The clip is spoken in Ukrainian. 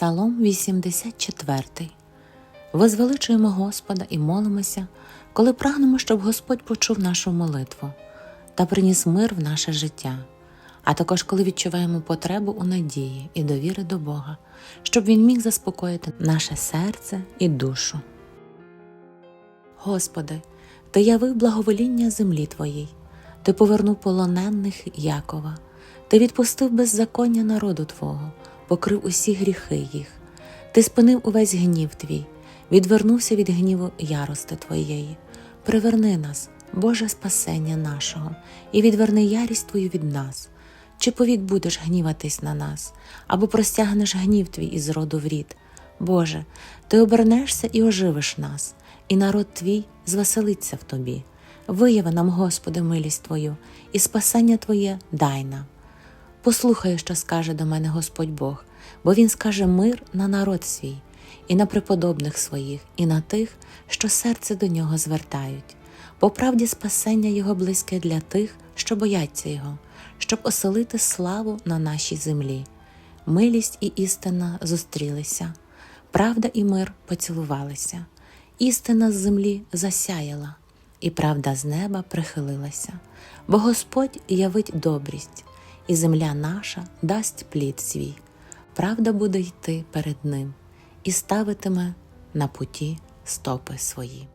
Псалом 84. Возвеличуємо Господа і молимося, коли прагнемо, щоб Господь почув нашу молитву та приніс мир в наше життя, а також коли відчуваємо потребу у надії і довіри до Бога, щоб Він міг заспокоїти наше серце і душу. Господи, Ти явив благовоління землі Твоїй, Ти повернув полонених Якова, Ти відпустив беззаконня народу Твого, покрив усі гріхи їх, Ти спинив увесь гнів Твій, відвернувся від гніву ярости Твоєї. Приверни нас, Боже спасення нашого, і відверни ярість Твою від нас. Чи повік будеш гніватись на нас, або простягнеш гнів твій із роду в рід? Боже, ти обернешся і оживиш нас, і народ твій звеселиться в тобі. Вияви нам, Господи, милість Твою, і спасення Твоє дай нам. Послухай, що скаже до мене Господь Бог, бо Він скаже мир на народ свій, і на преподобних своїх, і на тих, що серце до нього звертають. По правді спасення Його близьке для тих, що бояться Його, щоб оселити славу на нашій землі. Милість і істина зустрілися, правда і мир поцілувалися, істина з землі засяяла, і правда з неба прихилилася, бо Господь явить добрість, і земля наша дасть плід свій. Правда буде йти перед ним і ставитиме на путі стопи свої.